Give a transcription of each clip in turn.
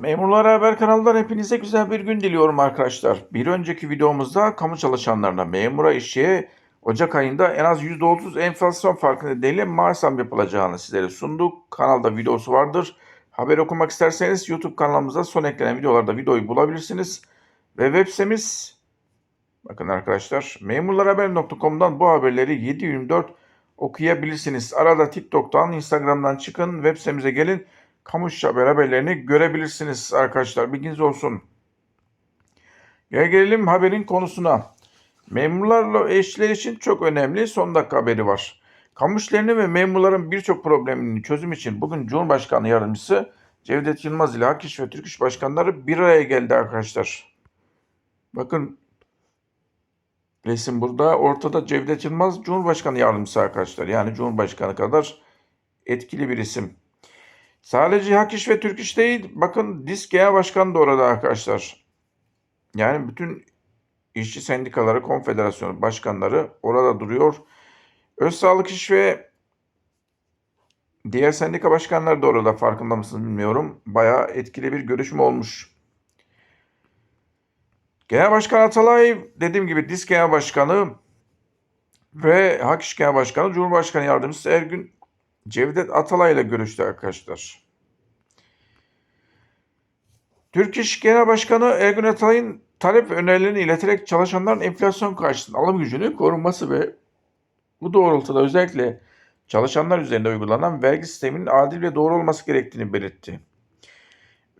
Memurlar Haber kanalından hepinize güzel bir gün diliyorum arkadaşlar. Bir önceki videomuzda kamu çalışanlarına, memura, işçiye Ocak ayında en az %30 enflasyon farkı nedeniyle maaş yapılacağını sizlere sunduk. Kanalda videosu vardır. Haber okumak isterseniz YouTube kanalımıza son eklenen videolarda videoyu bulabilirsiniz. Ve web sitemiz bakın arkadaşlar memurlarhaber.com'dan bu haberleri 7-24 okuyabilirsiniz. Arada TikTok'tan, Instagram'dan çıkın, web sitemize gelin kamu işçi haber haberlerini görebilirsiniz arkadaşlar. Bilginiz olsun. Gel gelelim haberin konusuna. Memurlarla eşler için çok önemli son dakika haberi var. Kamu işlerinin ve memurların birçok probleminin çözüm için bugün Cumhurbaşkanı Yardımcısı Cevdet Yılmaz ile Hak İş ve Türk İş Başkanları bir araya geldi arkadaşlar. Bakın resim burada. Ortada Cevdet Yılmaz Cumhurbaşkanı Yardımcısı arkadaşlar. Yani Cumhurbaşkanı kadar etkili bir isim. Sadece Hak İş ve Türk İş değil, bakın Disk Genel Başkanı da orada arkadaşlar. Yani bütün işçi sendikaları, konfederasyonu başkanları orada duruyor. Öz Sağlık İş ve diğer sendika başkanları da orada farkında mısınız bilmiyorum. Bayağı etkili bir görüşme olmuş. Genel Başkan Atalay dediğim gibi Disk Genel Başkanı ve Hak İş Genel Başkanı Cumhurbaşkanı Yardımcısı Ergün Cevdet Atalay ile görüştü arkadaşlar. Türk İş Genel Başkanı Ergün Atalay'ın talep önerilerini ileterek çalışanların enflasyon karşısında alım gücünü korunması ve bu doğrultuda özellikle çalışanlar üzerinde uygulanan vergi sisteminin adil ve doğru olması gerektiğini belirtti.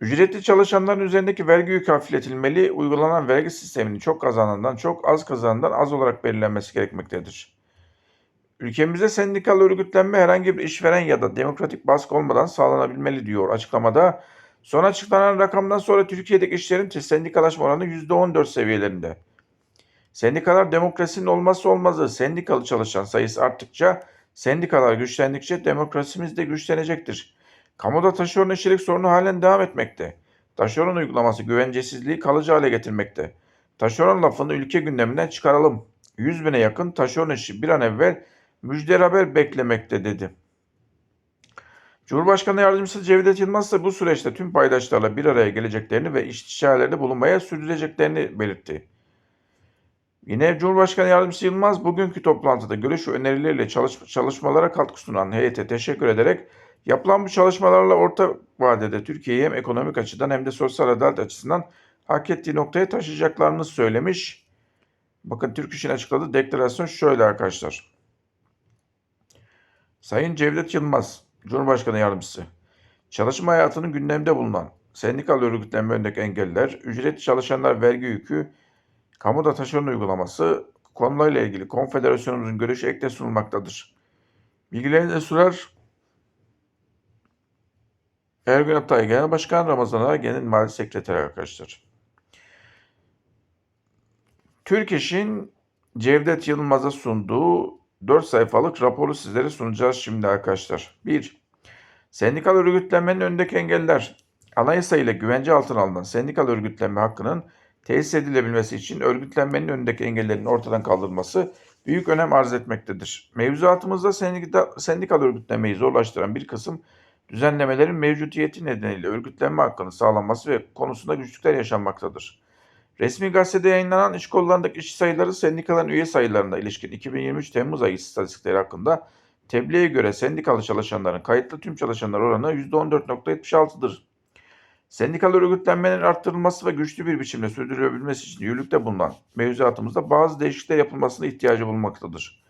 Ücretli çalışanların üzerindeki vergi yükü hafifletilmeli, uygulanan vergi sisteminin çok kazanandan çok az kazanandan az olarak belirlenmesi gerekmektedir. Ülkemizde sendikal örgütlenme herhangi bir işveren ya da demokratik baskı olmadan sağlanabilmeli diyor açıklamada. Son açıklanan rakamdan sonra Türkiye'deki işlerin sendikalaşma oranı %14 seviyelerinde. Sendikalar demokrasinin olmazsa olmazı. Sendikalı çalışan sayısı arttıkça, sendikalar güçlendikçe demokrasimiz de güçlenecektir. Kamuda taşeron işçilik sorunu halen devam etmekte. Taşeron uygulaması güvencesizliği kalıcı hale getirmekte. Taşeron lafını ülke gündeminden çıkaralım. 100 bine yakın taşeron işçi bir an evvel müjder haber beklemekte dedi. Cumhurbaşkanı Yardımcısı Cevdet Yılmaz ise bu süreçte tüm paydaşlarla bir araya geleceklerini ve istişarelerde bulunmaya sürdüreceklerini belirtti. Yine Cumhurbaşkanı Yardımcısı Yılmaz bugünkü toplantıda görüş ve önerileriyle çalış çalışmalara katkı sunan heyete teşekkür ederek yapılan bu çalışmalarla orta vadede Türkiye'yi hem ekonomik açıdan hem de sosyal adalet açısından hak ettiği noktaya taşıyacaklarını söylemiş. Bakın Türk İş'in açıkladığı deklarasyon şöyle arkadaşlar. Sayın Cevdet Yılmaz, Cumhurbaşkanı Yardımcısı, çalışma hayatının gündemde bulunan sendikal örgütlenme önündeki engeller, ücretli çalışanlar vergi yükü, kamuda taşeron uygulaması konularıyla ilgili konfederasyonumuzun görüşü ekte sunulmaktadır. Bilgilerini sunar Ergün Atay Genel Başkan Ramazan Genel Mali Sekreteri arkadaşlar. Türk İş'in Cevdet Yılmaz'a sunduğu 4 sayfalık raporu sizlere sunacağız şimdi arkadaşlar. 1. Sendikal örgütlenmenin önündeki engeller. Anayasa ile güvence altına alınan sendikal örgütlenme hakkının tesis edilebilmesi için örgütlenmenin önündeki engellerin ortadan kaldırılması büyük önem arz etmektedir. Mevzuatımızda sendikal, sendikal örgütlenmeyi zorlaştıran bir kısım düzenlemelerin mevcutiyeti nedeniyle örgütlenme hakkının sağlanması ve konusunda güçlükler yaşanmaktadır. Resmi gazetede yayınlanan iş kollarındaki işçi sayıları sendikaların üye sayılarına ilişkin 2023 Temmuz ayı istatistikleri hakkında tebliğe göre sendikalı çalışanların kayıtlı tüm çalışanlar oranı %14.76'dır. Sendikal örgütlenmenin arttırılması ve güçlü bir biçimde sürdürülebilmesi için yürürlükte bulunan mevzuatımızda bazı değişiklikler yapılmasına ihtiyacı bulunmaktadır.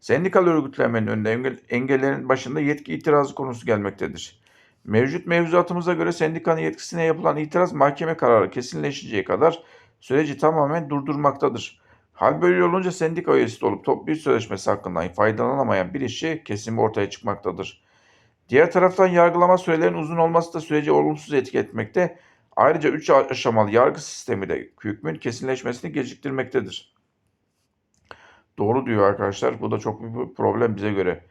Sendikal örgütlenmenin önünde engel, engellerin başında yetki itirazı konusu gelmektedir. Mevcut mevzuatımıza göre sendikanın yetkisine yapılan itiraz mahkeme kararı kesinleşinceye kadar süreci tamamen durdurmaktadır. Hal böyle olunca sendika üyesi olup toplu iş sözleşmesi hakkından faydalanamayan bir işçi kesimi ortaya çıkmaktadır. Diğer taraftan yargılama sürelerinin uzun olması da süreci olumsuz etki etmekte. Ayrıca 3 aşamalı yargı sistemi de hükmün kesinleşmesini geciktirmektedir. Doğru diyor arkadaşlar. Bu da çok bir problem bize göre.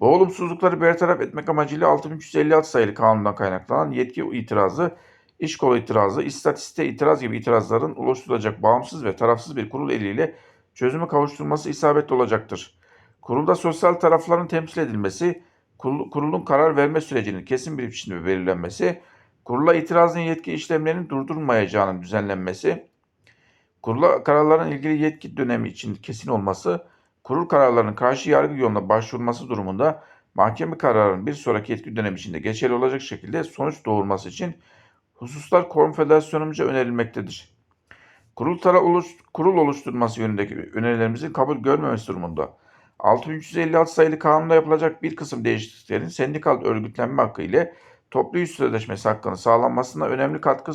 Bu olumsuzlukları bertaraf etmek amacıyla 6356 sayılı kanundan kaynaklanan yetki itirazı, iş kolu itirazı, istatiste itiraz gibi itirazların oluşturulacak bağımsız ve tarafsız bir kurul eliyle çözümü kavuşturulması isabetli olacaktır. Kurulda sosyal tarafların temsil edilmesi, kurulun karar verme sürecinin kesin bir biçimde belirlenmesi, kurula itirazın yetki işlemlerinin durdurulmayacağının düzenlenmesi, kurula kararların ilgili yetki dönemi için kesin olması, kurul kararlarının karşı yargı yoluna başvurulması durumunda mahkeme kararının bir sonraki yetki dönemi içinde geçerli olacak şekilde sonuç doğurması için hususlar konfederasyonumca önerilmektedir. Kurul, tara oluş, kurul oluşturması yönündeki önerilerimizin kabul görmemesi durumunda 6356 sayılı kanunda yapılacak bir kısım değişikliklerin sendikal örgütlenme hakkı ile toplu iş sözleşmesi hakkının sağlanmasına önemli katkı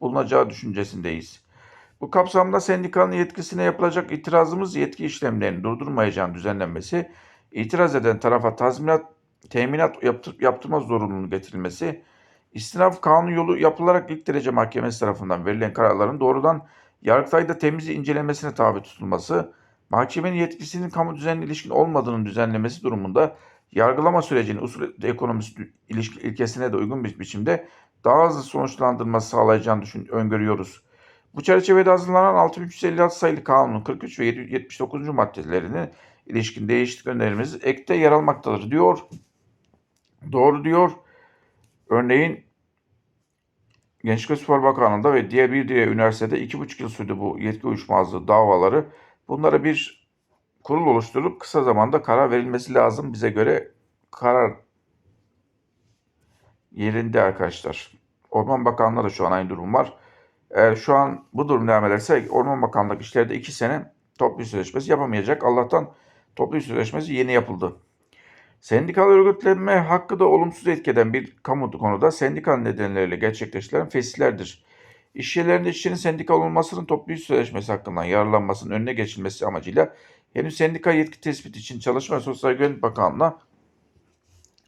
bulunacağı düşüncesindeyiz. Bu kapsamda sendikanın yetkisine yapılacak itirazımız yetki işlemlerinin durdurmayacağını düzenlenmesi, itiraz eden tarafa tazminat, teminat yaptır, yaptırma zorunluluğunu getirilmesi, istinaf kanun yolu yapılarak ilk derece mahkemesi tarafından verilen kararların doğrudan Yargıtay'da temiz incelemesine tabi tutulması, mahkemenin yetkisinin kamu düzenine ilişkin olmadığının düzenlemesi durumunda yargılama sürecinin usul ekonomisi ilişki ilkesine de uygun bir biçimde daha hızlı sonuçlandırılması sağlayacağını düşün, öngörüyoruz. Bu çerçevede hazırlanan 6356 sayılı kanunun 43 ve 79. maddelerine ilişkin değişiklik önerimiz ekte yer almaktadır diyor. Doğru diyor. Örneğin Gençlik ve Spor Bakanlığı'nda ve diğer bir diğer üniversitede iki buçuk yıl sürdü bu yetki uyuşmazlığı davaları. Bunlara bir kurul oluşturup kısa zamanda karar verilmesi lazım. Bize göre karar yerinde arkadaşlar. Orman Bakanlığı'nda da şu an aynı durum var. Eğer şu an bu durum devam ederse Orman Bakanlığı işlerde iki sene toplu sözleşmesi yapamayacak. Allah'tan toplu sözleşmesi yeni yapıldı. Sendikal örgütlenme hakkı da olumsuz etkeden bir kamu konuda sendikal nedenleriyle gerçekleştirilen fesihlerdir. İş yerlerinde işçinin sendikal olmasının toplu iş sözleşmesi hakkından yararlanmasının önüne geçilmesi amacıyla henüz sendika yetki tespiti için Çalışma ve Sosyal Güvenlik Bakanlığı'na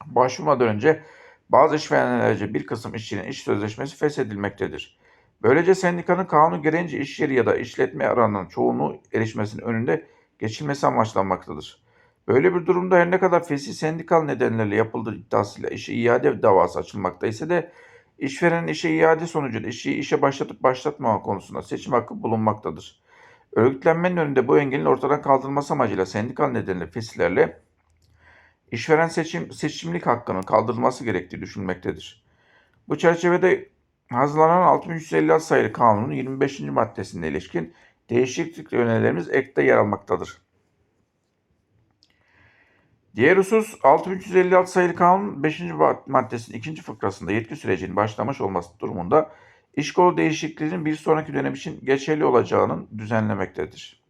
başvurmadan önce bazı işverenlerce bir kısım işçinin iş sözleşmesi feshedilmektedir. Böylece sendikanın kanun gereğince iş yeri ya da işletme aranan çoğunluğu erişmesinin önünde geçilmesi amaçlanmaktadır. Böyle bir durumda her ne kadar fesih sendikal nedenlerle yapıldığı iddiasıyla işe iade davası açılmakta ise de işverenin işe iade sonucunda işi işe başlatıp başlatmama konusunda seçim hakkı bulunmaktadır. Örgütlenmenin önünde bu engelin ortadan kaldırılması amacıyla sendikal nedenle fesihlerle işveren seçim, seçimlik hakkının kaldırılması gerektiği düşünülmektedir. Bu çerçevede hazırlanan 6356 sayılı kanunun 25. maddesine ilişkin değişiklik önerilerimiz ekte yer almaktadır. Diğer husus 6356 sayılı kanun 5. maddesinin 2. fıkrasında yetki sürecinin başlamış olması durumunda iş kolu değişikliğinin bir sonraki dönem için geçerli olacağının düzenlemektedir.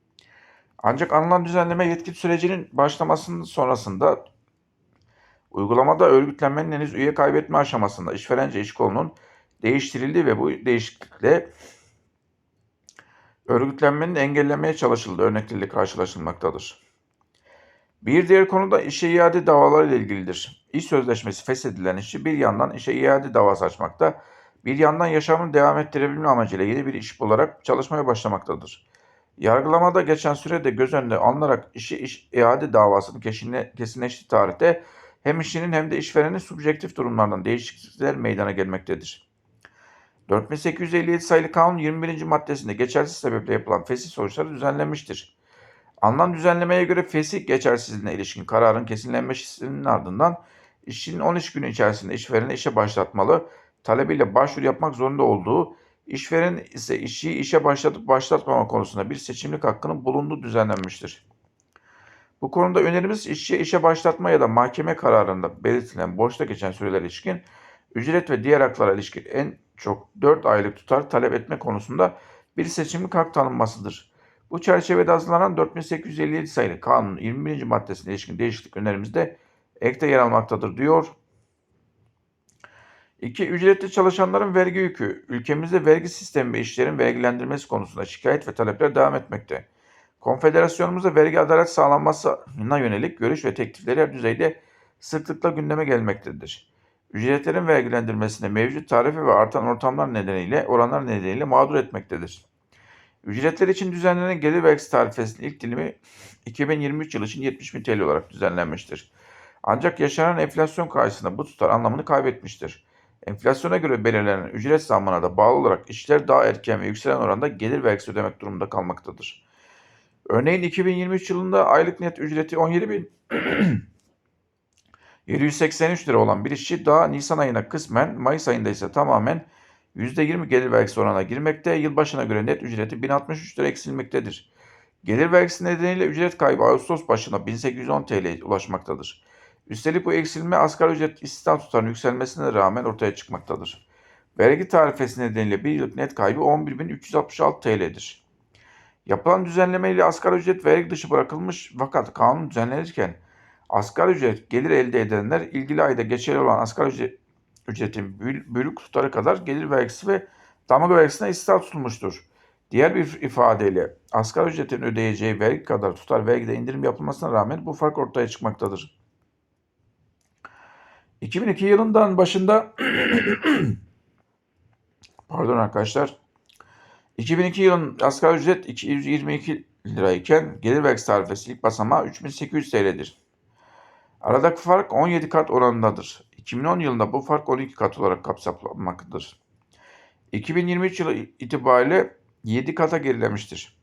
Ancak anılan düzenleme yetki sürecinin başlamasının sonrasında uygulamada örgütlenmenin henüz üye kaybetme aşamasında işverence iş kolunun değiştirildi ve bu değişiklikle örgütlenmenin engellemeye çalışıldığı örnekleriyle karşılaşılmaktadır. Bir diğer konu da işe iade davaları ile ilgilidir. İş sözleşmesi feshedilen işçi bir yandan işe iade davası açmakta, bir yandan yaşamını devam ettirebilme amacıyla yeni bir iş bularak çalışmaya başlamaktadır. Yargılamada geçen sürede göz önüne alınarak işi iş iade davasının kesinleştiği tarihte hem işçinin hem de işverenin subjektif durumlarından değişiklikler meydana gelmektedir. 4857 sayılı kanun 21. maddesinde geçersiz sebeple yapılan fesih sonuçları düzenlenmiştir. Alınan düzenlemeye göre fesih geçersizliğine ilişkin kararın kesinlenmesinin ardından işçinin 13 gün içerisinde işverene işe başlatmalı, talebiyle başvuru yapmak zorunda olduğu, işveren ise işçiyi işe başlatıp başlatmama konusunda bir seçimlik hakkının bulunduğu düzenlenmiştir. Bu konuda önerimiz işçiye işe başlatma ya da mahkeme kararında belirtilen boşta geçen süreler ilişkin ücret ve diğer haklara ilişkin en çok 4 aylık tutar talep etme konusunda bir seçimlik hak tanınmasıdır. Bu çerçevede hazırlanan 4857 sayılı kanunun 21. maddesine ilişkin değişiklik önerimiz de ekte yer almaktadır diyor. 2. Ücretli çalışanların vergi yükü. Ülkemizde vergi sistemi ve işlerin vergilendirmesi konusunda şikayet ve talepler devam etmekte. Konfederasyonumuzda vergi adalet sağlanmasına yönelik görüş ve teklifleri her düzeyde sıklıkla gündeme gelmektedir. Ücretlerin vergilendirmesine mevcut tarife ve artan ortamlar nedeniyle, oranlar nedeniyle mağdur etmektedir. Ücretler için düzenlenen gelir vergisi tarifesinin ilk dilimi 2023 yılı için 70 bin TL olarak düzenlenmiştir. Ancak yaşanan enflasyon karşısında bu tutar anlamını kaybetmiştir. Enflasyona göre belirlenen ücret zammına da bağlı olarak işçiler daha erken ve yükselen oranda gelir vergisi ödemek durumunda kalmaktadır. Örneğin 2023 yılında aylık net ücreti 17 bin 783 lira olan bir işçi daha Nisan ayına kısmen, Mayıs ayında ise tamamen %20 gelir vergisi oranına girmekte, yılbaşına göre net ücreti 1063 lira eksilmektedir. Gelir vergisi nedeniyle ücret kaybı Ağustos başına 1810 TL'ye ulaşmaktadır. Üstelik bu eksilme asgari ücret istihdam tutarının yükselmesine rağmen ortaya çıkmaktadır. Vergi tarifesi nedeniyle bir yıllık net kaybı 11.366 TL'dir. Yapılan düzenleme ile asgari ücret vergi dışı bırakılmış fakat kanun düzenlenirken asgari ücret gelir elde edenler ilgili ayda geçerli olan asgari ücret, ücretin böl- bölük tutarı kadar gelir vergisi ve damga vergisine istisna tutulmuştur. Diğer bir ifadeyle asgari ücretin ödeyeceği vergi kadar tutar vergide indirim yapılmasına rağmen bu fark ortaya çıkmaktadır. 2002 yılından başında pardon arkadaşlar 2002 yılın asgari ücret 222 lirayken gelir vergisi tarifesi ilk basamağı 3800 TL'dir. Aradaki fark 17 kat oranındadır. 2010 yılında bu fark 12 kat olarak kapsamlanmaktadır. 2023 yılı itibariyle 7 kata gerilemiştir.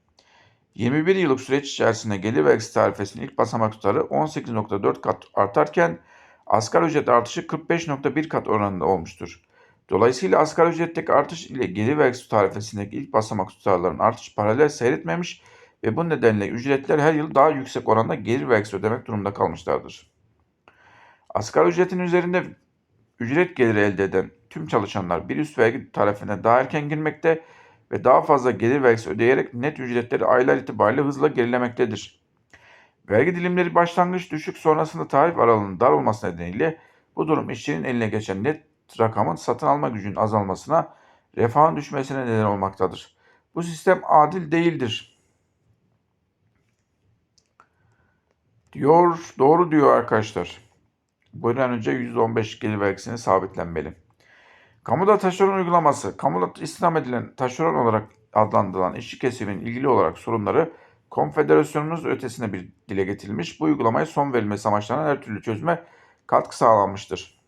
21 yıllık süreç içerisinde gelir vergisi tarifesinin ilk basamak tutarı 18.4 kat artarken asgari ücret artışı 45.1 kat oranında olmuştur. Dolayısıyla asgari ücretteki artış ile gelir vergisi tarifesindeki ilk basamak tutarların artış paralel seyretmemiş ve bu nedenle ücretler her yıl daha yüksek oranda gelir vergisi ödemek durumunda kalmışlardır. Asgari ücretin üzerinde ücret geliri elde eden tüm çalışanlar bir üst vergi tarifine daha erken girmekte ve daha fazla gelir vergisi ödeyerek net ücretleri aylar itibariyle hızla gerilemektedir. Vergi dilimleri başlangıç düşük sonrasında tarif aralığının dar olması nedeniyle bu durum işçinin eline geçen net rakamın satın alma gücünün azalmasına, refahın düşmesine neden olmaktadır. Bu sistem adil değildir. Diyor, doğru diyor arkadaşlar. Bir an önce %15 gelir vergisini sabitlenmeli. Kamuda taşeron uygulaması, kamuda istihdam edilen taşeron olarak adlandırılan işçi kesiminin ilgili olarak sorunları konfederasyonumuz ötesine bir dile getirilmiş. Bu uygulamaya son verilmesi amaçlanan her türlü çözüme katkı sağlanmıştır.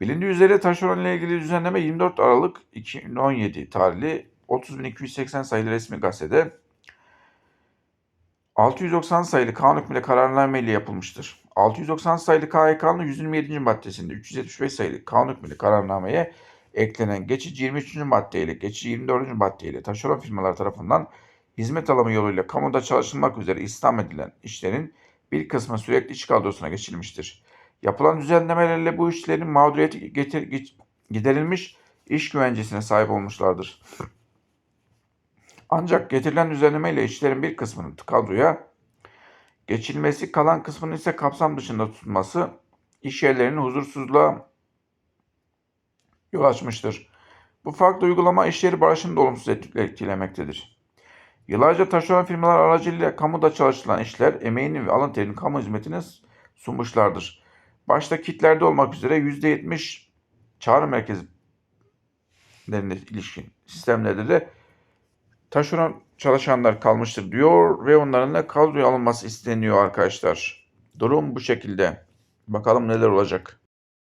Bilindiği üzere taşeron ile ilgili düzenleme 24 Aralık 2017 tarihli 30.280 sayılı resmi gazetede 690 sayılı kanun hükmüyle kararname ile yapılmıştır. 690 sayılı KHK'nın 127. maddesinde 375 sayılı kanun hükmüyle kararnameye eklenen geçici 23. madde ile geçici 24. madde ile taşeron firmalar tarafından hizmet alımı yoluyla kamuda çalışılmak üzere istihdam edilen işlerin bir kısmı sürekli iş kadrosuna geçirilmiştir. Yapılan düzenlemelerle bu işlerin mağduriyeti getir, giderilmiş iş güvencesine sahip olmuşlardır. Ancak getirilen düzenlemeyle işçilerin bir kısmının kadroya geçilmesi, kalan kısmının ise kapsam dışında tutulması iş yerlerinin huzursuzluğa yol açmıştır. Bu farklı uygulama iş yeri barışını da olumsuz etkilemektedir. Yıllarca taşeron firmalar aracılığıyla kamuda çalışılan işler emeğinin ve alın terinin kamu hizmetine sunmuşlardır. Başta kitlerde olmak üzere %70 çağrı merkezlerine ilişkin sistemlerde de taşeron çalışanlar kalmıştır diyor ve onların da kadroya alınması isteniyor arkadaşlar. Durum bu şekilde. Bakalım neler olacak.